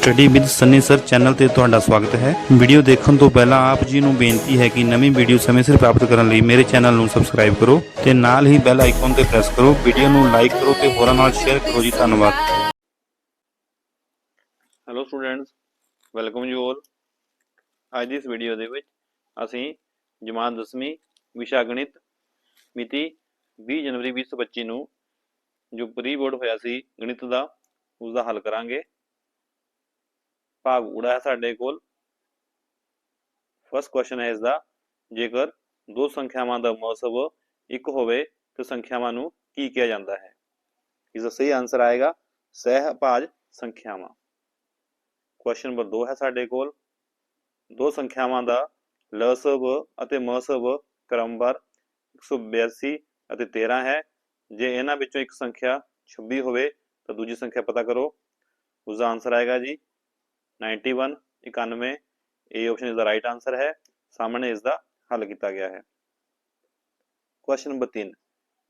Study with Sunny sir channel ਤੇ ਤੁਹਾਡਾ ਸਵਾਗਤ ਹੈ। ਵੀਡੀਓ ਦੇਖਣ ਤੋਂ ਪਹਿਲਾਂ ਆਪ ਜੀ ਨੂੰ ਬੇਨਤੀ ਹੈ ਕਿ ਨਵੀਂ ਵੀਡੀਓ ਸਮੇਂ ਸਿਰ ਪ੍ਰਾਪਤ ਕਰਨ ਲਈ ਮੇਰੇ ਚੈਨਲ ਨੂੰ ਸਬਸਕ੍ਰਾਈਬ ਕਰੋ ਤੇ ਨਾਲ ਹੀ ਬੈਲ ਆਈਕਨ ਤੇ ਪ੍ਰੈਸ ਕਰੋ। ਵੀਡੀਓ ਨੂੰ ਲਾਈਕ ਕਰੋ ਤੇ ਹੋਰਾਂ ਨਾਲ ਸ਼ੇਅਰ ਕਰੋ ਜੀ। ਧੰਨਵਾਦ। Hello students welcome you all ਅੱਜ ਦੀ ਇਸ ਵੀਡੀਓ ਦੇ ਵਿੱਚ ਅਸੀਂ ਜਮਾਤ 10ਵੀਂ ਵਿਸ਼ਾ ਗਣਿਤ ਮਿਤੀ 20 ਜਨਵਰੀ 2025 ਨੂੰ ਜੋ ਪ੍ਰੀ ਬੋਰਡ ਹੋਇਆ ਸੀ ਗਣਿਤ ਦਾ ਉਸ ਦਾ ਹੱਲ ਕਰਾਂਗੇ। ਭਾਗ ਊੜਾ ਹੈ ਸਾਡੇ ਕੋਲ। ਫਸਟ ਕੁਐਸਚਨ ਹੈ ਇਸ ਦਾ ਜੇਕਰ ਦੋ ਸੰਖਿਆਵਾਂ ਦਾ ਮੌਸਬ ਇੱਕ ਹੋਵੇ, ਤਾਂ ਸੰਖਿਆਵਾਂ ਨੂੰ ਕੀ ਕਿਹਾ ਜਾਂਦਾ ਹੈ? ਇਸ ਦਾ ਸਹੀ ਆਨਸਰ ਆਏਗਾ, ਸਹਿਭਾਜ ਸੰਖਿਆਵਾਂ। ਕੁਐਸਚਨ ਨੰਬਰ 2 ਹੈ ਸਾਡੇ ਕੋਲ। ਦੋ ਸੰਖਿਆਵਾਂ ਦਾ ਲਸਬ ਅਤੇ ਮਸਬ ਕ੍ਰਮਵਾਰ 182 ਅਤੇ 13 ਹੈ। ਜੇ ਇਹਨਾਂ ਵਿੱਚੋਂ ਇੱਕ ਸੰਖਿਆ 26 ਹੋਵੇ, ਤਾਂ ਦੂਜੀ ਸੰਖਿਆ ਪਤਾ ਕਰੋ। ਉਸ ਦਾ ਆਨਸਰ ਆਏਗਾ ਜੀ 91 91 ਇਹ ਆਪਸ਼ਨ ਇਸ ਦਾ ਰਾਈਟ ਆਨਸਰ ਹੈ। ਸਾਹਮਣੇ ਇਸ ਦਾ ਹੱਲ ਕੀਤਾ ਗਿਆ ਹੈ। ਕੁਐਸਚਨ ਨੰਬਰ 3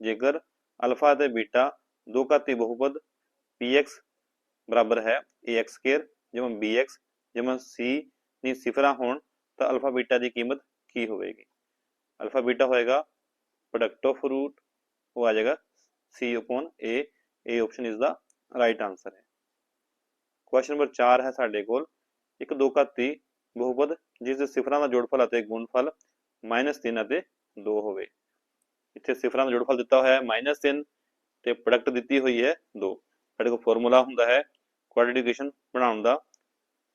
ਜੇਕਰ ਅਲਫਾ ਅਤੇ ਬੀਟਾ ਦੋ ਘਾਤੀ ਬਹੁਪਦ px ਬਰਾਬਰ ਹੈ ax ਸਕੁਅਰ ਜਮਾ bx ਜਮਾ c ਦੀ ਸਿਫਰਾਂ ਹੋਣ, ਤਾਂ ਅਲਫਾ ਬੀਟਾ ਦੀ ਕੀਮਤ ਕੀ ਹੋਵੇਗੀ? ਅਲਫਾ ਬੀਟਾ ਹੋਏਗਾ ਪ੍ਰੋਡਕਟ ਆਫ ਰੂਟ ਉਹ ਆ ਜਾਏਗਾ c upon a ਇਹ ਆਪਸ਼ਨ ਇਸ ਦਾ ਰਾਈਟ ਆਨਸਰ ਕੁਐਸਚਨ ਨੰਬਰ 4 ਹੈ ਸਾਡੇ ਕੋਲ। 1 2 ਕਾ 3 ਬਹੁਪਦ, ਜਿਸ ਦੇ ਸਿਫਰਾਂ ਦਾ ਜੋੜਫਲ ਅਤੇ ਗੁਣਫਲ -3 ਅਤੇ 2 ਹੋਵੇ। ਇੱਥੇ ਸਿਫਰਾਂ ਦਾ ਜੋੜਫਲ ਦਿੱਤਾ ਹੋਇਆ ਹੈ -3 ਤੇ ਪ੍ਰੋਡਕਟ ਦਿੱਤੀ ਹੋਈ ਹੈ 2 ਸਾਡੇ ਕੋਲ ਫਾਰਮੂਲਾ ਹੁੰਦਾ ਹੈ ਕੁਆਡਰੇਟਿਕ ਇਕੁਏਸ਼ਨ ਬਣਾਉਣ ਦਾ।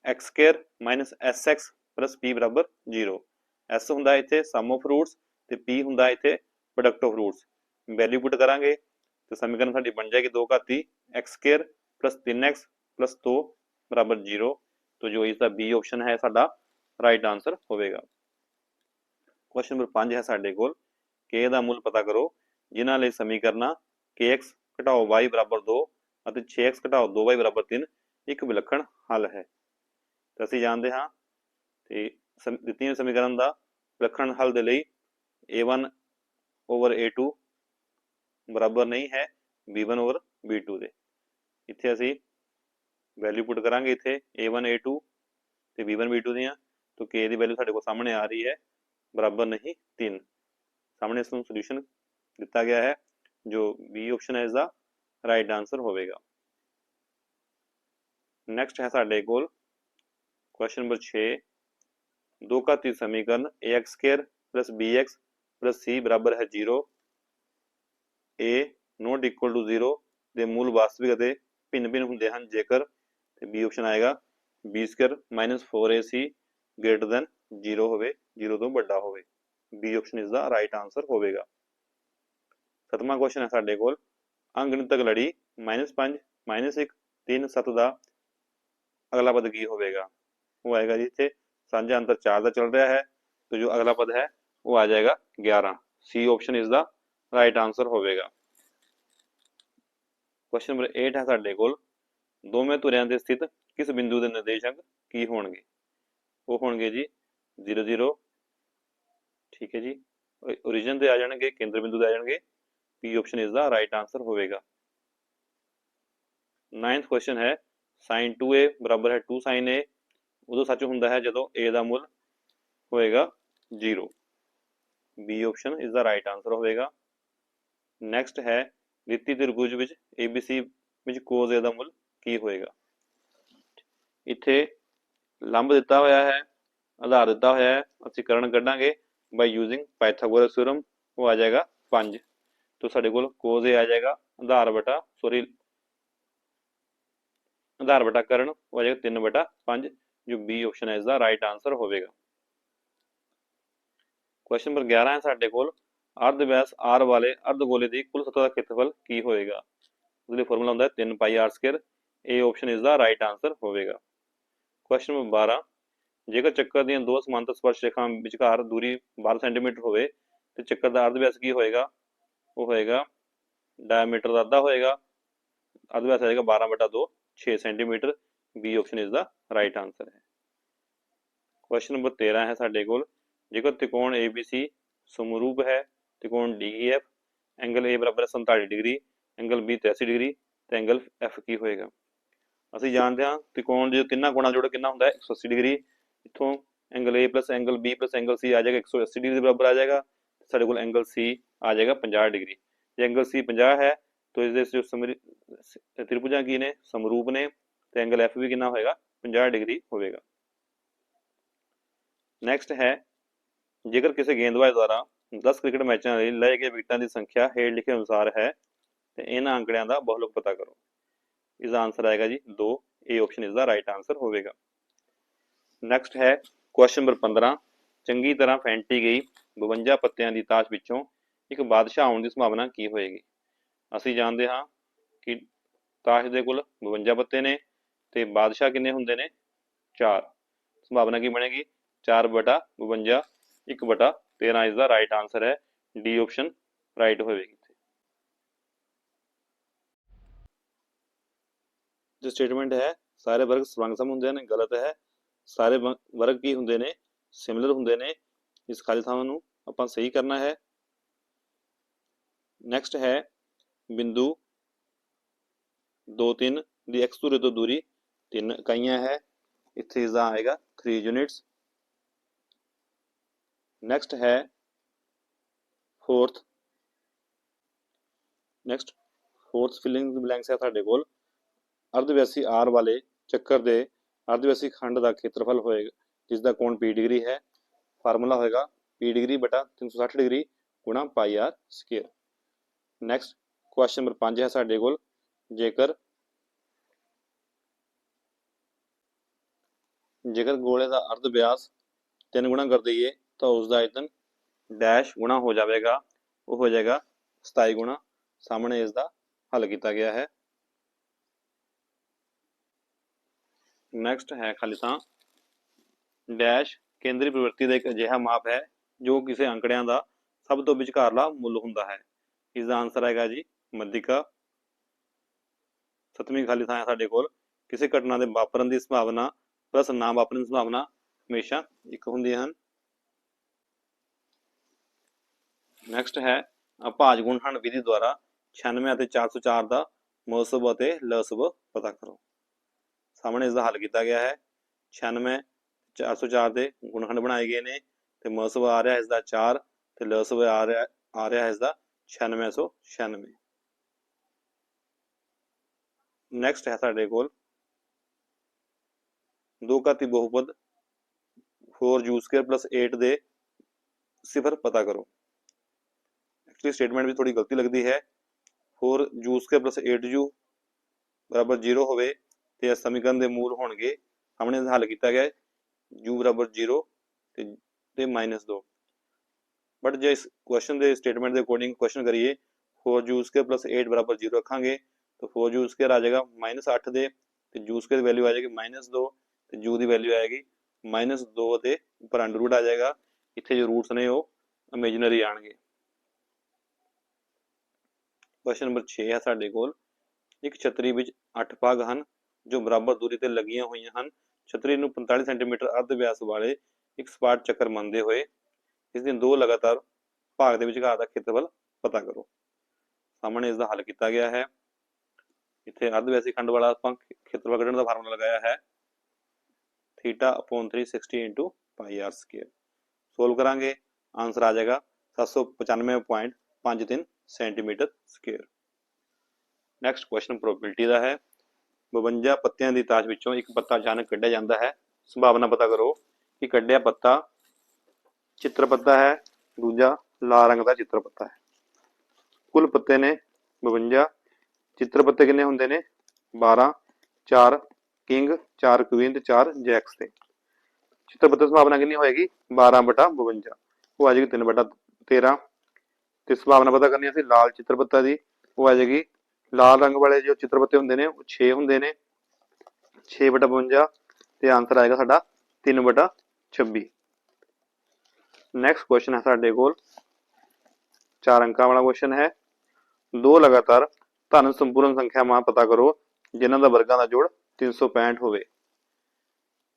X2 sx p 0 s ਹੁੰਦਾ ਇੱਥੇ ਸਮ ਆਫ ਰੂਟਸ ਤੇ p ਹੁੰਦਾ ਇੱਥੇ product of roots value put ਕਰਾਂਗੇ ਤੇ ਸਮੀਕਰਨ ਸਾਡੀ ਬਣ ਜਾਏਗੀ 2 ਘਾਤੀ x2 3x ਪਲੱਸ 2 ਬਰਾਬਰ 0 ਤੋਂ ਜੋ ਇਸ ਦਾ ਬੀ ਆਪਸ਼ਨ ਹੈ ਸਾਡਾ ਰਾਈਟ ਆਨਸਰ ਹੋਵੇਗਾ। ਕੁਐਸਚਨ ਨੰਬਰ 5 ਹੈ ਸਾਡੇ ਕੋਲ। K ਦਾ ਮੁੱਲ ਪਤਾ ਕਰੋ, ਜਿਨ੍ਹਾਂ ਲਈ ਸਮੀਕਰਨਾਂ kx ਘਟਾਓ y 2 ਅਤੇ 6x ਘਟਾਓ 2y 3 ਇੱਕ ਵਿਲੱਖਣ ਹੱਲ ਹੈ। ਤਾਂ ਅਸੀਂ ਜਾਣਦੇ ਹਾਂ ਤੇ ਦਿੱਤੀਆਂ ਸਮੀਕਰਨ ਦਾ ਵਿਲੱਖਣ ਹੱਲ ਦੇ ਲਈ a1 ਓਵਰ a2 ਬਰਾਬਰ ਨਹੀਂ ਹੈ b1 ਓਵਰ b2 ਦੇ। ਇੱਥੇ ਅਸੀਂ ਵੈਲਿਊ ਪੁੱਟ ਕਰਾਂਗੇ ਇੱਥੇ a1 a2 ਤੇ b1 b2 ਦੀਆਂ ਤਾਂ k ਦੀ ਵੈਲਿਊ ਸਾਡੇ ਕੋਲ ਸਾਹਮਣੇ ਆ ਰਹੀ ਹੈ ਬਰਾਬਰ ਨਹੀਂ 3 ਸਾਹਮਣੇ ਇਸ ਨੂੰ ਸੋਲੂਸ਼ਨ ਦਿੱਤਾ ਗਿਆ ਹੈ ਜੋ b ਆਪਸ਼ਨ ਹੈ ਇਸ ਦਾ ਰਾਈਟ ਆਨਸਰ ਹੋਵੇਗਾ ਨੈਕਸਟ ਹੈ ਸਾਡੇ ਕੋਲ ਕੁਐਸਚਨ ਨੰਬਰ 6 ਦੋ ਘਾਤੀ ਸਮੀਕਰਨ ax ਸਕੁਅਰ bx c ਬਰਾਬਰ ਹੈ 0 a ਨੋਟ ਇਕੁਅਲ ਟੂ 0 ਦੇ ਮੂਲ ਵਾਸਤਵਿਕ ਅਤੇ ਭਿੰਨ ਭਿੰਨ ਹੁੰਦੇ ਹਨ ਜੇਕਰ ਤੇ b ਆਪਸ਼ਨ ਆਏਗਾ b square 4ac greater than 0 ਹੋਵੇ 0 ਤੋਂ ਵੱਡਾ ਹੋਵੇ b ਆਪਸ਼ਨ ਇਸ ਦਾ ਰਾਈਟ ਆਨਸਰ ਹੋਵੇਗਾ ਸਤਵਾਂ ਕੁਐਸਚਨ ਹੈ ਸਾਡੇ ਕੋਲ ਅੰਗਣਿਤਕ ਲੜੀ -5 -1 3 7 ਦਾ ਅਗਲਾ ਪਦ ਕੀ ਹੋਵੇਗਾ ਉਹ ਆਏਗਾ ਜੀ ਇੱਥੇ ਸਾਂਝਾ ਅੰਤਰ 4 ਦਾ ਚੱਲ ਰਿਹਾ ਹੈ ਤੇ ਜੋ ਅਗਲਾ ਪਦ ਹੈ ਉਹ ਆ ਜਾਏਗਾ 11 ਸੀ ਆਪਸ਼ਨ ਇਸ ਦਾ ਰਾਈਟ ਆਨਸਰ ਹੋਵੇਗਾ ਕੁਐਸਚਨ ਨੰਬਰ 8 ਹੈ ਸਾਡੇ ਕੋਲ ਦੋਵੇਂ ਧੁਰਿਆਂ ਦੇ ਸਥਿਤ ਕਿਸ ਬਿੰਦੂ ਦੇ ਨਿਰਦੇਸ਼ਕ ਕੀ ਹੋਣਗੇ? ਉਹ ਹੋਣਗੇ ਜੀ 0 0 ਠੀਕ ਹੈ ਜੀ। origin ਤੇ ਆ ਜਾਣਗੇ, ਕੇਂਦਰ ਬਿੰਦੂ ਤੇ ਆ ਜਾਣਗੇ। ਪੀ ਆਪਸ਼ਨ ਇਸ ਦਾ ਰਾਈਟ ਆਨਸਰ ਹੋਵੇਗਾ। 9th ਕੁਐਸਚਨ ਹੈ, sin 2a ਬਰਾਬਰ ਹੈ 2 sin a ਉਦੋਂ ਸੱਚ ਹੁੰਦਾ ਹੈ ਜਦੋਂ a ਦਾ ਮੁੱਲ ਹੋਏਗਾ 0 b ਆਪਸ਼ਨ ਇਸ ਦਾ ਰਾਈਟ ਆਨਸਰ ਹੋਵੇਗਾ। ਨੈਕਸਟ ਹੈ ਦਿੱਤੀ ਤ੍ਰਿਭੁਜ ਵਿੱਚ ABC ਵਿੱਚ cos A ਦਾ ਮੁੱਲ ਕੀ ਹੋਏਗਾ? ਇੱਥੇ ਲੰਬ ਦਿੱਤਾ ਹੋਇਆ ਹੈ, ਆਧਾਰ ਦਿੱਤਾ ਹੋਇਆ ਹੈ, ਅਸੀਂ ਕਰਨ ਕੱਢਾਂਗੇ ਬਾਈ ਯੂজিং ਪਾਈਥਾਗੋਰਸ ਥਿਓਰਮ ਉਹ ਆ ਜਾਏਗਾ 5 ਤੋਂ ਸਾਡੇ ਕੋਲ ਕੋਜ਼ ਆ ਜਾਏਗਾ, ਆਧਾਰ ਬਟਾ ਸੋਰੀ ਆਧਾਰ ਬਟਾ ਕਰਨ ਹੋ ਜਾਏਗਾ 3 ਬਟਾ 5 ਜੋ ਬੀ ਆਪਸ਼ਨ ਹੈ, ਇਸ ਦਾ ਰਾਈਟ ਆਨਸਰ ਹੋਵੇਗਾ। ਕੁਐਸਚਨ ਨੰਬਰ 11 ਹੈ ਸਾਡੇ ਕੋਲ, ਅਰਧ ਵਿਆਸ ਆਰ ਵਾਲੇ ਅਰਧ ਗੋਲੇ ਦੀ ਕੁੱਲ ਸਤਹ ਦਾ ਖੇਤਰਫਲ ਕੀ ਹੋਏਗਾ? ਉਹਦੇ ਲਈ ਫਾਰਮੂਲਾ ਹੁੰਦਾ ਹੈ 3 ਪਾਈ r2 A ਆਪਸ਼ਨ ਇਸ ਦਾ ਰਾਈਟ ਆਨਸਰ ਹੋਵੇਗਾ। ਕੁਐਸਚਨ ਨੰਬਰ 12 ਜੇਕਰ ਚੱਕਰ ਦੀਆਂ ਦੋ ਸਮਾਂਤਰ ਸਪਰਸ਼ ਰੇਖਾਵਾਂ ਵਿਚਕਾਰ ਦੂਰੀ 12 ਸੈਂਟੀਮੀਟਰ ਹੋਵੇ, ਤੇ ਚੱਕਰ ਦਾ ਅਰਧ ਵਿਆਸ ਕੀ ਹੋਏਗਾ? ਉਹ ਹੋਏਗਾ ਡਾਇਆਮੀਟਰ ਦਾ ਅੱਧਾ ਹੋਏਗਾ ਅਰਧਵਿਆਸ ਆਏਗਾ 12/2 6 ਸੈਂਟੀਮੀਟਰ। B ਆਪਸ਼ਨ ਇਸ ਦਾ ਰਾਈਟ ਆਨਸਰ ਹੈ। ਕੁਐਸਚਨ ਨੰਬਰ 13 ਹੈ ਸਾਡੇ ਕੋਲ। ਜੇਕਰ ਤਿਕੋਣ ABC ਸਮਰੂਪ ਹੈ ਤਿਕੋਣ DEF angle A 47 degree angle B 83 degree, ਤੇ ਐਂਗਲ F ਕੀ ਹੋਏਗਾ? ਅਸੀਂ ਜਾਣਦੇ ਹਾਂ ਤ੍ਰਿਕੋਣ ਜੇ ਤਿੰਨਾਂ ਕੋਣਾਂ ਦਾ ਜੋੜ ਕਿੰਨਾ ਹੁੰਦਾ ਹੈ 180 ਡਿਗਰੀ। ਇੱਥੋਂ angle A angle B angle C ਆ ਜਾਏਗਾ 180 ਡਿਗਰੀ ਦੇ ਬਰਾਬਰ ਆ ਜਾਏਗਾ ਸਾਡੇ ਕੋਲ ਐਂਗਲ C ਆ ਜਾਏਗਾ 50 ਡਿਗਰੀ। ਜੇ ਐਂਗਲ C 50 ਹੈ, ਤਾਂ ਇਸ ਦੇ ਜੋ ਸਮਰੀ- ਸ- ਤ੍ਰਿਭੁਜਾਂ ਕੀ ਨੇ? ਸਮਰੂਪ ਨੇ, ਤੇ ਐਂਗਲ F ਵੀ ਕਿੰਨਾ ਹੋਏਗਾ? 50 ਡਿਗਰੀ ਹੋਵੇਗਾ। ਨੈਕਸਟ ਹੈ, ਜੇਕਰ ਕਿਸੇ ਗੇਂਦਬਾਜ਼ ਦੁਆਰਾ 10 ਕ੍ਰਿਕਟ ਮੈਚਾਂ ਲਈ ਲਏ ਗਏ ਵਿਕਟਾਂ ਦੀ ਸੰਖਿਆ ਹੇਠ ਲਿਖੇ ਅਨੁਸਾਰ ਹੈ, ਤੇ ਇਹਨਾਂ ਅੰਕੜਿਆਂ ਦਾ ਬਹੁਲਕ ਪਤਾ ਕਰੋ। ਇਸ ਦਾ ਆਨਸਰ ਆਏਗਾ ਜੀ 2 ਇਹ ਆਪਸ਼ਨ ਇਸ ਦਾ ਰਾਈਟ ਆਨਸਰ ਹੋਵੇਗਾ ਨੈਕਸਟ ਹੈ ਕੁਐਸਚਨ ਨੰਬਰ 15 ਚੰਗੀ ਤਰ੍ਹਾਂ ਫੈਂਟੀ ਗਈ 52 ਪੱਤਿਆਂ ਦੀ ਤਾਸ਼ ਵਿੱਚੋਂ ਇੱਕ ਬਾਦਸ਼ਾਹ ਆਉਣ ਦੀ ਸੰਭਾਵਨਾ ਕੀ ਹੋਏਗੀ ਅਸੀਂ ਜਾਣਦੇ ਹਾਂ ਕਿ ਤਾਸ਼ ਦੇ ਕੋਲ 52 ਪੱਤੇ ਨੇ ਤੇ ਬਾਦਸ਼ਾਹ ਕਿੰਨੇ ਹੁੰਦੇ ਨੇ 4 ਸੰਭਾਵਨਾ ਕੀ ਬਣੇਗੀ 4 ਬਟਾ 52 1 ਬਟਾ 13 ਇਸ ਦਾ ਰਾਈਟ ਆਨਸਰ ਹੈ ਡੀ ਆਪਸ਼ਨ ਰਾਈਟ ਹੋਵੇਗੀ ਜੋ ਸਟੇਟਮੈਂਟ ਹੈ, ਸਾਰੇ ਵਰਗ ਸਮਾਂਸਮ ਹੁੰਦੇ ਨੇ, ਗਲਤ ਹੈ। ਸਾਰੇ ਵ- ਵਰਗ ਕੀ ਹੁੰਦੇ ਨੇ? ਸਿਮਿਲਰ ਹੁੰਦੇ ਨੇ। ਇਸ ਖਾਲੀ ਥਾਵਾਂ ਨੂੰ ਆਪਾਂ ਸਹੀ ਕਰਨਾ ਹੈ। ਨੈਕਸਟ ਹੈ ਬਿੰਦੂ 2 3 ਦੀ x ਦੂਰੀ ਤੋਂ ਦੂਰੀ 3 ਇਕਾਈਆਂ ਹੈ। ਇੱਥੇ ਇਸ ਦਾ ਆਏਗਾ 3 ਯੂਨਿਟਸ ਨੈਕਸਟ ਹੈ fourth next fourth filling blanks ਹੈ ਸਾਡੇ ਕੋਲ। ਅਰਧਵਿਆਸੀ ਆਰ ਵਾਲੇ ਚੱਕਰ ਦੇ ਅਰਧਵਿਆਸੀ ਖੰਡ ਦਾ ਖੇਤਰਫਲ ਹੋਏਗਾ ਜਿਸ ਦਾ ਕੋਣ p ਡਿਗਰੀ ਹੈ, ਫਾਰਮੂਲਾ ਹੋਏਗਾ ਪੀ ਡਿਗਰੀ ਬਟਾ 360 ਡਿਗਰੀ ਗੁਣਾ pi R square. Next question number 5 ਹੈ ਸਾਡੇ ਕੋਲ। ਜੇਕਰ ਜੇਕਰ ਗੋਲੇ ਦਾ ਅਰਧ ਵਿਆਸ 3 ਗੁਣਾ ਕਰ ਦਈਏ, ਤਾਂ ਉਸ ਦਾ ਆਇਤਨ ਡੈਸ਼ ਗੁਣਾ ਹੋ ਜਾਵੇਗਾ, ਉਹ ਹੋ ਜਾਏਗਾ 27 ਗੁਣਾ। ਸਾਹਮਣੇ ਇਸ ਦਾ ਹੱਲ ਕੀਤਾ ਗਿਆ ਹੈ। ਨੈਕਸਟ ਹੈ ਖਾਲੀ ਥਾਂ। ਡੈਸ਼ ਕੇਂਦਰੀ ਪ੍ਰਵਿਰਤੀ ਦਾ ਇੱਕ ਅਜਿਹਾ ਮਾਪ ਹੈ, ਜੋ ਕਿਸੇ ਅੰਕੜਿਆਂ ਦਾ ਸਭ ਤੋਂ ਵਿਚਕਾਰਲਾ ਮੁੱਲ ਹੁੰਦਾ ਹੈ। ਇਸ ਦਾ ਆਨਸਰ ਆਏਗਾ ਜੀ ਮੱਧਿਕਾ। ਸਤਵੀਂ ਖਾਲੀ ਥਾਂ ਹੈ ਸਾਡੇ ਕੋਲ। ਕਿਸੇ ਘਟਨਾ ਦੇ ਵਾਪਰਨ ਦੀ ਸੰਭਾਵਨਾ ਪਲੱਸ ਨਾ ਵਾਪਰਨ ਦੀ ਸੰਭਾਵਨਾ ਹਮੇਸ਼ਾ ਇੱਕ ਹੁੰਦੀਆਂ ਹਨ। ਨੈਕਸਟ ਹੈ ਅਭਾਜ ਗੁਣਨਖੰਡ ਵਿਧੀ ਦੁਆਰਾ 96 ਅਤੇ 404 ਦਾ ਮੌਸਬ ਅਤੇ ਲਸਬ ਪਤਾ ਕਰੋ। ਸਾਹਮਣੇ ਇਸ ਦਾ ਹੱਲ ਕੀਤਾ ਗਿਆ ਹੈ। 96 404 ਦੇ ਗੁਣਖੰਡ ਬਣਾਏ ਗਏ ਨੇ ਤੇ ਮੋਸਬ ਆ ਰਿਹਾ ਇਸ ਦਾ 4 ਤੇ ਲਸਬ ਆ ਰਿਹਾ ਆ ਰਿਹਾ ਇਸ ਦਾ 9696 ਨੈਕਸਟ ਹੈ ਸਾਡੇ ਕੋਲ ਦੋ ਘਾਤੀ ਬਹੁਪਦ 4u ਸਕੁਅਰ 8 ਦੇ ਸਿਫਰ ਪਤਾ ਕਰੋ। ਐਕਚੁਅਲੀ ਸਟੇਟਮੈਂਟ ਵੀ ਥੋੜੀ ਗਲਤੀ ਲੱਗਦੀ ਹੈ। 4u ਸਕੁਅਰ 8u ਬਰਾਬਰ 0 ਹੋਵੇ ਤੇ ਇਸ ਸਮੀਕਰਨ ਦੇ ਮੂਲ ਹੋਣਗੇ। ਸਾਹਮਣੇ ਹੱਲ ਕੀਤਾ ਗਿਆ ਹੈ। u ਬਰਾਬਰ 0 ਤੇ ਤੇ -2 ਬਟ ਜੇ ਇਸ ਕੁਐਸਚਨ ਦੇ ਸਟੇਟਮੈਂਟ ਦੇ ਅਕੋਰਡਿੰਗ ਕੁਐਸਚਨ ਕਰੀਏ 4u ਸਕੁਅਰ 8 ਬਰਾਬਰ 0 ਰੱਖਾਂਗੇ, ਤਾਂ 4u ਸਕੁਅਰ ਆ ਜਾਏਗਾ -8 ਦੇ, ਤੇ u ਸਕੁਅਰ ਦੀ ਵੈਲਿਊ ਆ ਜਾਏਗੀ -2 ਤੇ u ਦੀ ਵੈਲਿਊ ਆਏਗੀ -2 ਦੇ ਉੱਪਰ ਅੰਡਰ ਰੂਟ ਆ ਜਾਏਗਾ। ਇੱਥੇ ਜੋ ਰੂਟਸ ਨੇ ਉਹ ਇਮੇਜਿਨਰੀ ਆਣਗੇ ਕੁਐਸਚਨ ਨੰਬਰ 6 ਹੈ ਸਾਡੇ ਕੋਲ। ਇੱਕ ਛਤਰੀ ਵਿੱਚ 8 ਭਾਗ ਹਨ। ਜੋ ਬਰਾਬਰ ਦੂਰੀ ਤੇ ਲੱਗੀਆਂ ਹੋਈਆਂ ਹਨ। ਛਤਰੀ ਨੂੰ 45 ਸੈਂਟੀਮੀਟਰ ਅਰਧ ਵਿਆਸ ਵਾਲੇ ਇੱਕ ਸਪਾਟ ਚੱਕਰ ਮੰਨਦੇ ਹੋਏ ਇਸ ਦੇ ਦੋ ਲਗਾਤਾਰ ਭਾਗ ਦੇ ਵਿਚਕਾਰ ਦਾ ਖੇਤਰਫਲ ਪਤਾ ਕਰੋ। ਸਾਹਮਣੇ ਇਸ ਦਾ ਹੱਲ ਕੀਤਾ ਗਿਆ ਹੈ। ਇੱਥੇ ਅਰਧ ਵਿਆਸੀ ਖੰਡ ਵਾਲਾ ਆਪਾਂ ਖੇਤਰਫਲ ਕੱਢਣ ਦਾ ਫਾਰਮੂਲਾ ਲਗਾਇਆ ਹੈ। Theta upon 360 into pi R square solve ਕਰਾਂਗੇ। ਆਨਸਰ ਆ ਜਾਏਗਾ 795.53 centimetre square next question probability ਦਾ ਹੈ। 52 ਪੱਤਿਆਂ ਦੀ ਤਾਸ਼ ਵਿੱਚੋਂ ਇੱਕ ਪੱਤਾ ਅਚਾਨਕ ਕੱਢਿਆ ਜਾਂਦਾ ਹੈ। ਸੰਭਾਵਨਾ ਪਤਾ ਕਰੋ ਕਿ ਕੱਢਿਆ ਪੱਤਾ ਚਿੱਤਰ ਪੱਤਾ ਹੈ, ਦੂਜਾ ਲਾਲ ਰੰਗ ਦਾ ਚਿੱਤਰ ਪੱਤਾ ਹੈ। ਕੁੱਲ ਪੱਤੇ ਨੇ 52 ਚਿੱਤਰ ਪੱਤੇ ਕਿੰਨੇ ਹੁੰਦੇ ਨੇ? 12 4 ਕਿੰਗ 4 ਕੁਈਨ ਤੇ 4 ਜੈਕਸ ਤੇ। ਚਿੱਤਰ ਪੱਤੇ ਸੰਭਾਵਨਾ ਕਿੰਨੀ ਹੋਏਗੀ? 12 ਬਟਾ 52 ਉਹ ਆ ਜਾਏਗੀ 3 ਬਟਾ 13 ਤੇ ਸੰਭਾਵਨਾ ਪਤਾ ਕਰਨੀ ਅਸੀਂ ਲਾਲ ਚਿੱਤਰ ਪੱਤਾ ਦੀ। ਉਹ ਆ ਜਾਏਗੀ ਲਾਲ ਰੰਗ ਵਾਲੇ ਜੋ ਚਿੱਤਰ ਪੱਤੇ ਹੁੰਦੇ ਨੇ, ਉਹ 6 ਹੁੰਦੇ ਨੇ। 6 ਬਟਾ 52 ਤੇ ਆਨਸਰ ਆਏਗਾ ਸਾਡਾ 3 ਬਟਾ 26 ਨੈਕਸਟ ਕੁਐਸਚਨ ਹੈ ਸਾਡੇ ਕੋਲ। ਚਾਰ ਅੰਕਾਂ ਵਾਲਾ ਕੁਐਸਚਨ ਹੈ। ਦੋ ਲਗਾਤਾਰ ਧਨ ਸੰਪੂਰਨ ਸੰਖਿਆਵਾਂ ਪਤਾ ਕਰੋ, ਜਿਨ੍ਹਾਂ ਦਾ ਵਰਗਾਂ ਦਾ ਜੋੜ 365 ਹੋਵੇ।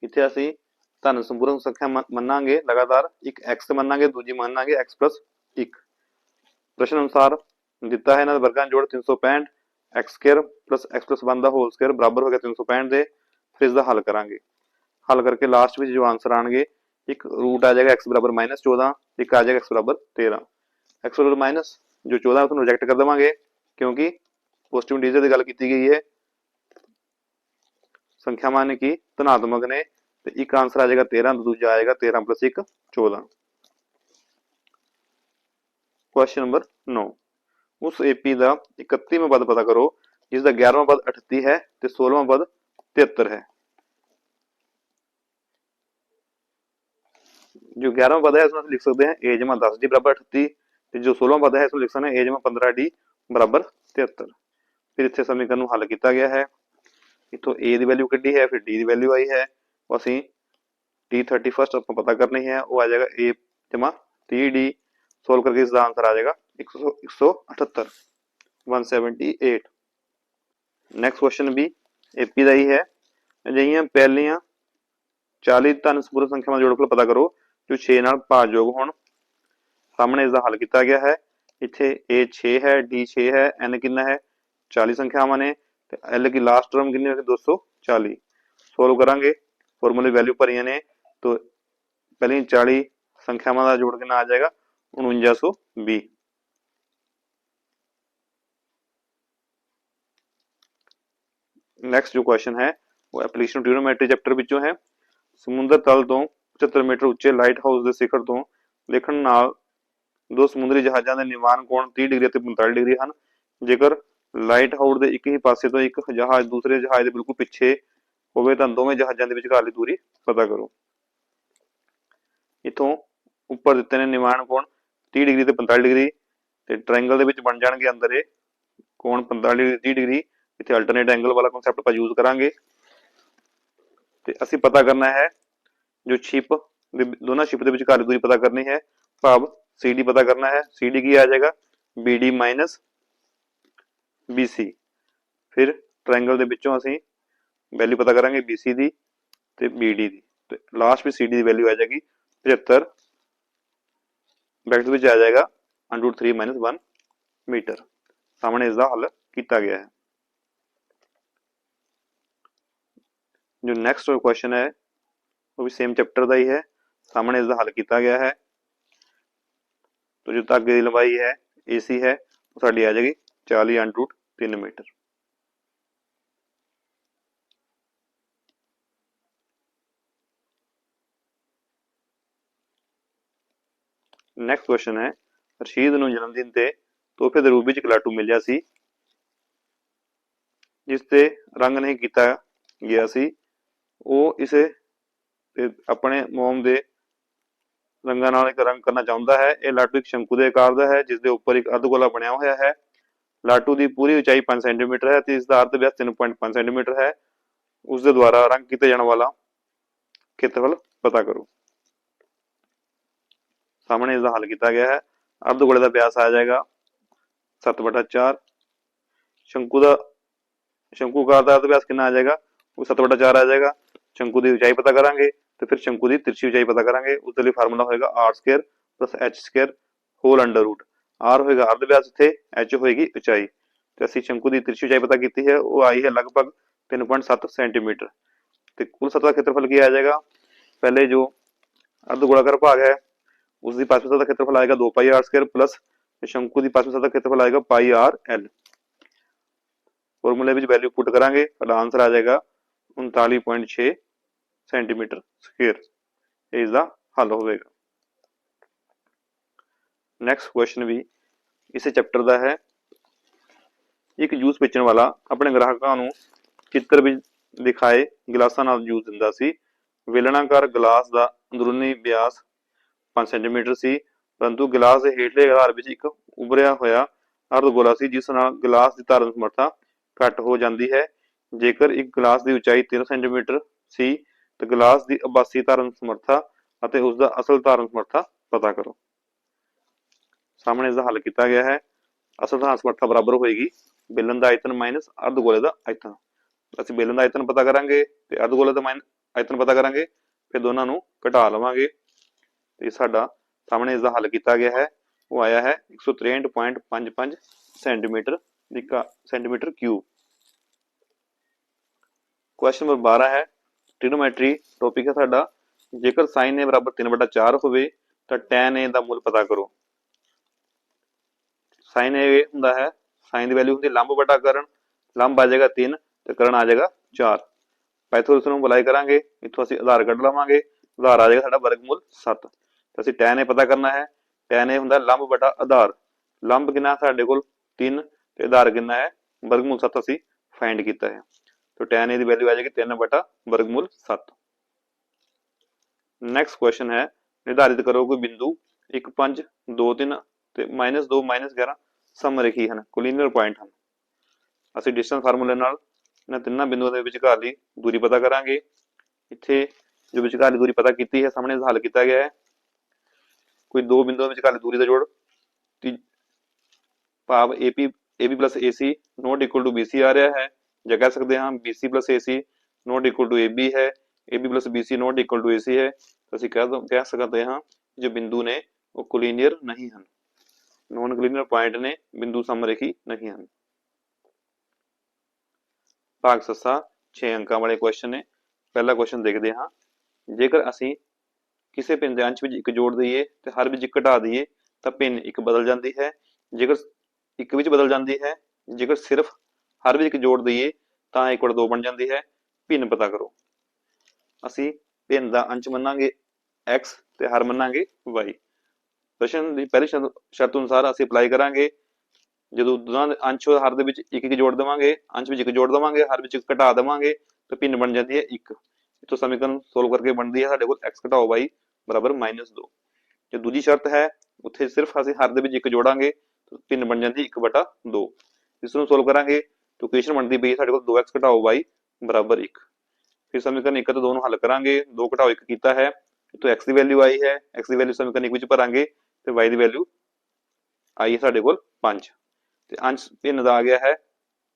ਇੱਥੇ ਅਸੀਂ ਧਨ ਸੰਪੂਰਨ ਸੰਖਿਆ ਮੰਨ- ਮੰਨਾਂਗੇ, ਲਗਾਤਾਰ ਇੱਕ x ਮੰਨਾਂਗੇ, ਦੂਜੀ ਮੰਨਾਂਗੇ, x 1 ਪ੍ਰਸ਼ਨ ਅਨੁਸਾਰ ਦਿੱਤਾ ਹੈ ਇਹਨਾਂ ਦਾ ਵਰਗਾਂ ਦਾ ਜੋੜ 365 x x 1 ਦਾ ਹੋਲ ਸਕੁਅਰ ਬਰਾਬਰ ਹੋ ਗਿਆ 365 ਦੇ, ਫਿਰ ਇਸ ਦਾ ਹੱਲ ਕਰਾਂਗੇ। ਹੱਲ ਕਰਕੇ ਲਾਸਟ ਵਿੱਚ ਜੋ ਆਨਸਰ ਆਣਗੇ, ਇੱਕ ਰੂਟ ਆ ਜਾਏਗਾ x -14 ਇੱਕ ਆ ਜਾਏਗਾ x 13 x ਜੋ 14 ਉਸ ਨੂੰ ਰਿਜੈਕਟ ਕਰ ਦੇਵਾਂਗੇ, ਕਿਉਂਕਿ ਪੋਜ਼ਿਟਿਵ ਇੰਟੀਜਰ ਦੀ ਗੱਲ ਕੀਤੀ ਗਈ ਹੈ। ਸੰਖਿਆਵਾਂ ਨੇ ਕੀ? ਧਨਾਤਮਕ ਨੇ, ਤੇ ਇੱਕ ਆਨਸਰ ਆ ਜਾਏਗਾ 13 ਤੇ ਦੂਜਾ ਆਏਗਾ 13 1 14 ਕੁਐਸਚਨ ਨੰਬਰ 9 ਉਸ AP ਦਾ 31ਵਾਂ ਪਦ ਪਤਾ ਕਰੋ ਜਿਸ ਦਾ 11ਵਾਂ ਪਦ 38 ਹੈ ਤੇ 16ਵਾਂ ਪਦ 73 ਹੈ। ਜੋ 11ਵਾਂ ਪਦ ਹੈ, ਇਸ ਨੂੰ ਅਸੀਂ ਲਿਖ ਸਕਦੇ ਹਾਂ a ਜਮਾ 10 d ਬਰਾਬਰ 38 ਤੇ ਜੋ 16ਵਾਂ ਪਦ ਹੈ, ਇਸ ਨੂੰ ਲਿਖ ਸਕਦੇ ਹਾਂ a ਜਮਾ 15 d ਬਰਾਬਰ 73 ਫਿਰ ਇੱਥੇ ਸਮੀਕਰਨ ਨੂੰ ਹੱਲ ਕੀਤਾ ਗਿਆ ਹੈ। ਇੱਥੋਂ a ਦੀ ਵੈਲਿਊ ਕੱਢੀ ਹੈ, ਫਿਰ d ਦੀ ਵੈਲਿਊ ਆਈ ਹੈ। ਉਹ ਅਸੀਂ d 31st ਆਪਾਂ ਪਤਾ ਕਰਨੀ ਹੈ, ਉਹ ਆ ਜਾਏਗਾ a ਜਮਾ 30d ਸੋਲਵ ਕਰਕੇ ਇਸ ਦਾ ਆਨਸਰ ਆ ਜਾਏਗਾ 100 178 178 ਨੈਕਸਟ ਕੁਐਸਚਨ ਵੀ AP ਦਾ ਹੀ ਹੈ ਅਜਿਹੀਆਂ ਪਹਿਲੀਆਂ 40 ਧਨ ਸਮੂਹ ਸੰਖਿਆਵਾਂ ਦਾ ਜੋੜਫਲ ਪਤਾ ਕਰੋ ਜੋ 6 ਨਾਲ ਭਾਜਯੋਗ ਹੋਣ ਸਾਹਮਣੇ ਇਸ ਦਾ ਹੱਲ ਕੀਤਾ ਗਿਆ ਹੈ ਇੱਥੇ a 6 ਹੈ d 6 ਹੈ n ਕਿੰਨਾ ਹੈ 40 ਸੰਖਿਆਵਾਂ ਨੇ ਤੇ l ਦੀ ਲਾਸਟ ਟਰਮ ਕਿੰਨੀ ਹੋਵੇਗੀ 240 ਸੋਲਵ ਕਰਾਂਗੇ ਫਾਰਮੂਲੇ ਵੈਲਿਊ ਭਰੀਆਂ ਨੇ तो ਪਹਿਲੀ 40 ਸੰਖਿਆਵਾਂ ਦਾ ਜੋੜ ਕਿੰਨਾ ਆ ਜਾਏਗਾ 4920 ਨੈਕਸਟ ਜੋ ਕੁਐਸਚਨ ਹੈ ਉਹ ਐਪਲੀਕੇਸ਼ਨ ਟ੍ਰਿਗਨੋਮੈਟਰੀ ਚੈਪਟਰ ਵਿੱਚੋਂ ਹੈ। ਸਮੁੰਦਰ ਤਲ ਤੋਂ 75 ਮੀਟਰ ਉੱਚੇ ਲਾਈਟ ਹਾਊਸ ਦੇ ਸਿਖਰ ਤੋਂ ਲਿਖਣ ਨਾਲ ਦੋ ਸਮੁੰਦਰੀ ਜਹਾਜ਼ਾਂ ਦੇ ਨਿਵਾਨ ਕੋਣ 30 ਡਿਗਰੀ ਅਤੇ 45 ਡਿਗਰੀ ਹਨ। ਜੇਕਰ ਲਾਈਟ ਹਾਊਸ ਦੇ ਇੱਕ ਹੀ ਪਾਸੇ ਤੋਂ ਇੱਕ ਜਹਾਜ਼ ਦੂਸਰੇ ਜਹਾਜ਼ ਦੇ ਬਿਲਕੁਲ ਪਿੱਛੇ ਹੋਵੇ ਤਾਂ ਦੋਵੇਂ ਜਹਾਜ਼ਾਂ ਦੇ ਵਿਚਕਾਰਲੀ ਦੂਰੀ ਪਤਾ ਕਰੋ। ਇਥੋਂ ਉੱਪਰ ਦਿੱਤੇ ਨੇ ਨਿਵਾਨ ਕੋਣ 30 ਡਿਗਰੀ ਤੇ 45 ਡਿਗਰੀ ਤੇ ਟ੍ਰਾਇੰਗਲ ਦੇ ਵਿੱਚ ਬਣ ਜਾਣਗੇ ਅੰਦਰ ਇਹ, ਕੋਣ 45 ਡਿਗਰੀ 30 ਡਿਗਰੀ, ਇੱਥੇ ਅਲਟਰਨੇਟ ਐਂਗਲ ਵਾਲਾ ਕਨਸੈਪਟ ਆਪਾਂ ਯੂਜ਼ ਕਰਾਂਗੇ। ਤੇ ਅਸੀਂ ਪਤਾ ਕਰਨਾ ਹੈ, ਜੋ ਛਿਪ ਦੇ ਦੋਨਾਂ ਛਿਪ ਦੇ ਵਿਚਕਾਰ ਦੂਰੀ ਪਤਾ ਕਰਨੀ ਹੈ, ਭਾਵ CD ਪਤਾ ਕਰਨਾ ਹੈ CD ਕੀ ਆ ਜਾਏਗਾ? BD BC ਫਿਰ ਟ੍ਰਾਇੰਗਲ ਦੇ ਵਿੱਚੋਂ ਅਸੀਂ ਵੈਲਿਊ ਪਤਾ ਕਰਾਂਗੇ BC ਦੀ ਤੇ BD ਦੀ। ਤੇ ਲਾਸਟ ਵਿੱਚ CD ਦੀ ਵੈਲਿਊ ਆ ਜਾਏਗੀ 75 ਬੈਕ ਵਿੱਚ ਆ ਜਾਏਗਾ √3 1 ਮੀਟਰ ਸਾਹਮਣੇ ਇਸ ਦਾ ਹੱਲ ਕੀਤਾ ਗਿਆ ਹੈ ਜੋ ਨੈਕਸਟ ਕੁਐਸਚਨ ਹੈ ਉਹ ਵੀ ਸੇਮ ਚੈਪਟਰ ਦਾ ਹੀ ਹੈ ਸਾਹਮਣੇ ਇਸ ਦਾ ਹੱਲ ਕੀਤਾ ਗਿਆ ਹੈ ਤੋ ਜੋ ਧਾਗੇ ਦੀ ਲੰਬਾਈ ਹੈ AC ਹੈ ਉਹ ਸਾਡੀ ਆ ਜਾਏਗੀ 40 3 ਮੀਟਰ ਨੈਕਸਟ ਕੁਐਸਚਨ ਹੈ, ਰਸ਼ੀਦ ਨੂੰ ਜਨਮ ਦਿਨ ਤੇ ਤੋਹਫੇ ਦੇ ਰੂਪ ਵਿੱਚ ਇੱਕ ਲਾਟੂ ਮਿਲਿਆ ਸੀ, ਜਿਸ ਤੇ ਰੰਗ ਨਹੀਂ ਕੀਤਾ ਗਿਆ ਸੀ। ਉਹ ਇਸੇ ਤੇ ਆਪਣੇ ਮੋਮ ਦੇ ਰੰਗਾਂ ਨਾਲ ਇੱਕ ਰੰਗ ਕਰਨਾ ਚਾਹੁੰਦਾ ਹੈ। ਇਹ ਲਾਟੂ ਇੱਕ ਸ਼ੰਕੂ ਦੇ ਆਕਾਰ ਦਾ ਹੈ, ਜਿਸ ਦੇ ਉੱਪਰ ਇੱਕ ਅਰਧਗੋਲਾ ਬਣਿਆ ਹੋਇਆ ਹੈ। ਲਾਟੂ ਦੀ ਪੂਰੀ ਉਚਾਈ 5 ਸੈਂਟੀਮੀਟਰ ਹੈ ਤੇ ਇਸ ਦਾ ਅਰਧ ਵਿਆਸ 3.5 ਸੈਂਟੀਮੀਟਰ ਹੈ। ਉਸ ਦੇ ਦੁਆਰਾ ਰੰਗ ਕੀਤੇ ਜਾਣ ਵਾਲਾ ਖੇਤਰਫਲ ਪਤਾ ਕਰੋ। ਸਾਹਮਣੇ ਇਸ ਦਾ ਹੱਲ ਕੀਤਾ ਗਿਆ ਹੈ। ਅਰਧ ਗੋਲੇ ਦਾ ਵਿਆਸ ਆ ਜਾਏਗਾ। 7/4 ਸ਼ੰਕੂ ਦਾ ਸ਼ੰਕੂਕਾਰ ਦਾ ਅਰਧ ਵਿਆਸ ਕਿੰਨਾ ਆ ਜਾਏਗਾ? ਉਹ 7/4 ਆ ਜਾਏਗਾ। ਸ਼ੰਕੂ ਦੀ ਉਚਾਈ ਪਤਾ ਕਰਾਂਗੇ ਤੇ ਫਿਰ ਸ਼ੰਕੂ ਦੀ ਤਿਰਛੀ ਉਚਾਈ ਪਤਾ ਕਰਾਂਗੇ। ਉਸ ਦੇ ਲਈ ਫਾਰਮੂਲਾ ਹੋਏਗਾ r square h square whole under root r ਹੋਏਗਾ ਅਰਧ ਵਿਆਸ ਇੱਥੇ, h ਹੋਏਗੀ ਉਚਾਈ। ਤੇ ਅਸੀਂ ਸ਼ੰਕੂ ਦੀ ਤਿਰਛੀ ਉਚਾਈ ਪਤਾ ਕੀਤੀ ਹੈ। ਉਹ ਆਈ ਹੈ ਲਗਭਗ 3.7 ਸੈਂਟੀਮੀਟਰ ਤੇ ਕੁੱਲ ਸਤ੍ਹਾ ਦਾ ਖੇਤਰਫਲ ਕੀ ਆ ਜਾਏਗਾ? ਪਹਿਲੇ ਜੋ ਅਰਧ ਗੋਲਾਕਾਰ ਭਾਗ ਹੈ ਉਸ ਦੀ ਪਾਸਵੀ ਦਾ ਖੇਤਰਫਲ ਆਏਗਾ 2 ਪਾਈ r ਸਕੁਅਰ ਪਲੱਸ ਸ਼ੰਕੂ ਦੀ ਪਾਸਵੀ ਦਾ ਖੇਤਰਫਲ ਆਏਗਾ ਪਾਈ r l ਫਾਰਮੂਲੇ ਵਿੱਚ ਵੈਲਿਊ ਪੁੱਟ ਕਰਾਂਗੇ, ਸਾਡਾ ਆਨਸਰ ਆ ਜਾਏਗਾ 39.6 ਸੈਂਟੀਮੀਟਰ ਸਕੁਅਰ। ਇਸ ਦਾ ਹੱਲ ਹੋਵੇਗਾ। ਨੈਕਸਟ ਕੁਐਸਚਨ ਵੀ ਇਸੇ ਚੈਪਟਰ ਦਾ ਹੈ। ਇੱਕ ਜੂਸ ਵੇਚਣ ਵਾਲਾ ਆਪਣੇ ਗ੍ਰਾਹਕਾਂ ਨੂੰ ਚਿੱਤਰ ਵਿੱਚ ਦਿਖਾਏ, ਗਲਾਸਾਂ ਨਾਲ ਜੂਸ ਦਿੰਦਾ ਸੀ। ਵੇਲਣਾਕਾਰ ਗਲਾਸ ਦਾ ਅੰਦਰੂਨੀ ਵਿਆਸ 5 ਸੈਂਟੀਮੀਟਰ ਸੀ, ਪਰੰਤੂ ਗਲਾਸ ਦੇ ਹੇਠਲੇ ਆਧਾਰ ਵਿੱਚ ਇੱਕ ਉਭਰਿਆ ਹੋਇਆ ਅਰਧ ਗੋਲਾ ਸੀ, ਜਿਸ ਨਾਲ ਗਲਾਸ ਦੀ ਧਾਰਨ ਸਮਰੱਥਾ ਘੱਟ ਹੋ ਜਾਂਦੀ ਹੈ। ਜੇਕਰ ਇੱਕ ਗਲਾਸ ਦੀ ਉਚਾਈ 13 ਸੈਂਟੀਮੀਟਰ ਸੀ, ਤਾਂ ਗਲਾਸ ਦੀ ਅਬਾਸੀ ਧਾਰਨ ਸਮਰੱਥਾ ਅਤੇ ਉਸ ਦਾ ਅਸਲ ਧਾਰਨ ਸਮਰੱਥਾ ਪਤਾ ਕਰੋ। ਸਾਹਮਣੇ ਇਸ ਦਾ ਹੱਲ ਕੀਤਾ ਗਿਆ ਹੈ। ਅਸਲ ਧਾਰਨ ਸਮਰੱਥਾ ਬਰਾਬਰ ਹੋਏਗੀ। ਬੇਲਨ ਦਾ ਆਇਤਨ ਮਾਈਨਸ ਅਰਧ ਗੋਲੇ ਦਾ ਆਇਤਨ। ਅਸੀਂ ਬੇਲਨ ਦਾ ਆਇਤਨ ਪਤਾ ਕਰਾਂਗੇ ਤੇ ਅਰਧ ਗੋਲੇ ਦਾ ਮਾਈਨ, ਆਇਤਨ ਪਤਾ ਕਰਾਂਗੇ, ਫਿਰ ਦੋਨਾਂ ਨੂੰ ਘਟਾ ਲਵਾਂਗੇ। ਤੇ ਸਾਡਾ ਸਾਹਮਣੇ ਇਸ ਦਾ ਹੱਲ ਕੀਤਾ ਗਿਆ ਹੈ। ਉਹ ਆਇਆ ਹੈ 163.55 ਸੈਂਟੀਮੀਟਰ ਦੀ ਸੈਂਟੀਮੀਟਰ ਕਿਊਬ। ਕੁਐਸਚਨ ਨੰਬਰ 12 ਹੈ। ਟ੍ਰਿਗਨੋਮੈਟਰੀ ਟੌਪਿਕ ਹੈ ਸਾਡਾ। ਜੇਕਰ sin a ਬਰਾਬਰ 3/4 ਹੋਵੇ, ਤਾਂ tan a ਦਾ ਮੁੱਲ ਪਤਾ ਕਰੋ। sin a ਹੁੰਦਾ ਹੈ sin ਦੀ ਵੈਲਿਊ ਹੁੰਦੀ ਲੰਬ ਬਟਾ ਕਰਨ, ਲੰਬ ਆ ਜਾਏਗਾ 3 ਤੇ ਕਰਨ ਆ ਜਾਏਗਾ 4 ਪਾਈਥੋਰਸ ਨੂੰ ਅਪਲਾਈ ਕਰਾਂਗੇ, ਇੱਥੋਂ ਅਸੀਂ ਆਧਾਰ ਕੱਢ ਲਵਾਂਗੇ, ਆਧਾਰ ਆ ਜਾਏਗਾ ਸਾਡਾ ਵਰਗਮੂਲ 7 ਤੇ ਅਸੀਂ tan a ਪਤਾ ਕਰਨਾ ਹੈ। tan a ਹੁੰਦਾ ਲੰਬ ਬਟਾ ਆਧਾਰ। ਲੰਬ ਕਿੰਨਾ ਸਾਡੇ ਕੋਲ 3 ਤੇ ਆਧਾਰ ਕਿੰਨਾ ਹੈ? ਵਰਗਮੂਲ 7 ਅਸੀਂ ਫਾਈਂਡ ਕੀਤਾ ਹੈ। तो tan a ਦੀ ਵੈਲਿਊ ਆ ਜਾਏਗੀ 3 ਬਟਾ ਵਰਗਮੂਲ 7 ਨੈਕਸਟ ਕੁਐਸਚਨ ਹੈ, ਨਿਰਧਾਰਿਤ ਕਰੋ ਕੋਈ ਬਿੰਦੂ 1 5 2 3 ਤੇ -2 11 ਸਮਰੇਖੀ ਹਨ ਕੋਲੀਨੀਅਰ ਪੁਆਇੰਟ ਹਨ। ਅਸੀਂ ਡਿਸਟੈਂਸ ਫਾਰਮੂਲੇ ਨਾਲ ਇਹਨਾਂ ਤਿੰਨਾਂ ਬਿੰਦੂਆਂ ਦੇ ਵਿਚਕਾਰ ਦੀ ਦੂਰੀ ਪਤਾ ਕਰਾਂਗੇ। ਇੱਥੇ ਜੋ ਵਿਚਕਾਰ ਦੀ ਦੂਰੀ ਪਤਾ ਕੀਤੀ ਹੈ, ਸਾਹਮਣੇ ਹੱਲ ਕੀਤਾ ਗਿਆ ਹੈ। ਕੋਈ ਦੋ ਬਿੰਦੂਆਂ ਵਿਚਕਾਰ ਦੀ ਦੂਰੀ ਦਾ ਜੋੜ ਤੀ- ਭਾਵ AP AB AC not equal to BC ਆ ਰਿਹਾ ਹੈ ਜਾਂ ਕਹਿ ਸਕਦੇ ਹਾਂ BC AC not equal to AB ਹੈ AB BC not equal to AC ਹੈ ਤਾਂ ਅਸੀਂ ਕਹਿ ਦੋ- ਕਹਿ ਸਕਦੇ ਹਾਂ ਜੋ ਬਿੰਦੂ ਨੇ ਉਹ ਕੋਲੀਨੀਅਰ ਨਹੀਂ ਹਨ ਨੋਨ ਕੋਲੀਨੀਅਰ ਪੁਆਇੰਟ ਨੇ ਬਿੰਦੂ ਸਮਰੇਖੀ ਨਹੀਂ ਹਨ ਭਾਗ ਸੱਸਾ 6 ਅੰਕਾਂ ਵਾਲੇ ਕੁਐਸਚਨ ਨੇ ਪਹਿਲਾ ਕੁਐਸਚਨ ਦੇਖਦੇ ਹਾਂ ਜੇਕਰ ਅਸੀਂ ਕਿਸੇ ਭਿੰਨ ਦੇ ਅੰਸ਼ ਵਿੱਚ ਇੱਕ ਜੋੜ ਦਈਏ ਤੇ ਹਰ ਵਿੱਚ ਇੱਕ ਘਟਾ ਦਈਏ, ਤਾਂ ਭਿੰਨ ਇੱਕ ਬਦਲ ਜਾਂਦੀ ਹੈ। ਜੇਕਰ ਇੱਕ ਵਿੱਚ ਬਦਲ ਜਾਂਦੀ ਹੈ, ਜੇਕਰ ਸਿਰਫ ਹਰ ਵਿੱਚ ਇੱਕ ਜੋੜ ਦਈਏ, ਤਾਂ ਇੱਕ ਵੜ ਦੋ ਬਣ ਜਾਂਦੀ ਹੈ। ਭਿੰਨ ਪਤਾ ਕਰੋ। ਅਸੀਂ ਭਿੰਨ ਦਾ ਅੰਸ਼ ਮੰਨਾਂਗੇ x ਤੇ ਹਰ ਮੰਨਾਂਗੇ y ਪ੍ਰਸ਼ਨ ਦੀ ਪਹਿਲੀ ਸ਼ਰਤ ਸ਼ਰਤ ਅਨੁਸਾਰ ਅਸੀਂ ਅਪਲਾਈ ਕਰਾਂਗੇ। ਜਦੋਂ ਦੋਨਾਂ ਦੇ ਅੰਸ਼ ਹਰ ਦੇ ਵਿੱਚ ਇੱਕ ਇੱਕ ਜੋੜ ਦੇਵਾਂਗੇ, ਅੰਸ਼ ਵਿੱਚ ਇੱਕ ਜੋੜ ਦੇਵਾਂਗੇ, ਹਰ ਵਿੱਚ ਇੱਕ ਘਟਾ ਦੇਵਾਂਗੇ, ਤਾਂ ਭਿੰਨ ਬਣ ਜਾਂਦੀ ਹੈ 1 ਇਥੋਂ ਸਮੀਕਰਨ ਸੋਲਵ ਕਰਕੇ ਬਣਦੀ ਹੈ ਸਾਡੇ ਕੋਲ x ਘਟਾਓ y ਬਰਾਬਰ -2 ਜੇ ਦੂਜੀ ਸ਼ਰਤ ਹੈ ਉੱਥੇ ਸਿਰਫ ਅਸੀਂ ਹਰ ਦੇ ਵਿੱਚ ਇੱਕ ਜੋੜਾਂਗੇ ਤਾਂ ਭਿੰਨ ਬਣ ਜਾਂਦੀ 1/2 ਇਸ ਨੂੰ ਸੋਲਵ ਕਰਾਂਗੇ ਤਾਂ ਇਕੁਏਸ਼ਨ ਬਣਦੀ ਪਈ ਹੈ ਸਾਡੇ ਕੋਲ 2x ਘਟਾਓ y ਬਰਾਬਰ 1 ਫਿਰ ਸਮੀਕਰਨ 1 ਅਤੇ 2 ਨੂੰ ਹੱਲ ਕਰਾਂਗੇ 2 ਘਟਾਓ 1 ਕੀਤਾ ਹੈ ਇੱਥੋਂ x ਦੀ ਵੈਲਿਊ ਆਈ ਹੈ x ਦੀ ਵੈਲਿਊ ਸਮੀਕਰਨ 1 ਵਿੱਚ ਭਰਾਂਗੇ ਤੇ y ਦੀ ਵੈਲਿਊ ਆਈ ਹੈ ਸਾਡੇ ਕੋਲ 5 ਤੇ ਅੰਸ਼ ਭਿੰਨ ਦਾ ਆ ਗਿਆ ਹੈ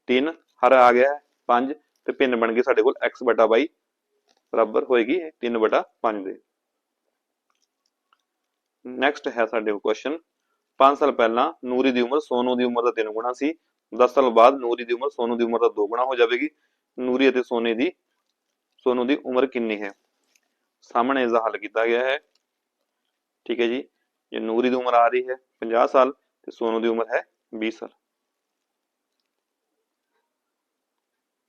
3 ਹਰ ਆ ਗਿਆ ਹੈ 5 ਤੇ ਭਿੰਨ ਬਣ ਗਏ ਸਾਡੇ ਕੋਲ x ਬਟਾ y ਬਰਾਬਰ ਹੋਏਗੀ 3 ਬਟਾ 5 ਦੇ। ਨੈਕਸਟ ਹੈ ਸਾਡੇ ਕੋਲ ਕੁਐਸਚਨ 5 ਸਾਲ ਪਹਿਲਾਂ ਨੂਰੀ ਦੀ ਉਮਰ ਸੋਨੂ ਦੀ ਉਮਰ ਦਾ 3 ਗੁਣਾ ਸੀ। 10 ਸਾਲ ਬਾਅਦ ਨੂਰੀ ਦੀ ਉਮਰ ਸੋਨੂ ਦੀ ਉਮਰ ਦਾ 2 ਗੁਣਾ ਹੋ ਜਾਵੇਗੀ। ਨੂਰੀ ਅਤੇ ਸੋਨੇ ਦੀ, ਸੋਨੂ ਦੀ ਉਮਰ ਕਿੰਨੀ ਹੈ? ਸਾਹਮਣੇ ਇਸਦਾ ਹੱਲ ਕੀਤਾ ਗਿਆ ਹੈ। ਠੀਕ ਹੈ ਜੀ। ਜੇ ਨੂਰੀ ਦੀ ਉਮਰ ਆ ਰਹੀ ਹੈ 50 ਸਾਲ ਤੇ ਸੋਨੂ ਦੀ ਉਮਰ ਹੈ 20 ਸਾਲ।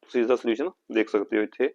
ਤੁਸੀਂ ਇਸ ਦਾ ਸੋਲੂਸ਼ਨ ਦੇਖ ਸਕਦੇ ਹੋ ਇੱਥੇ।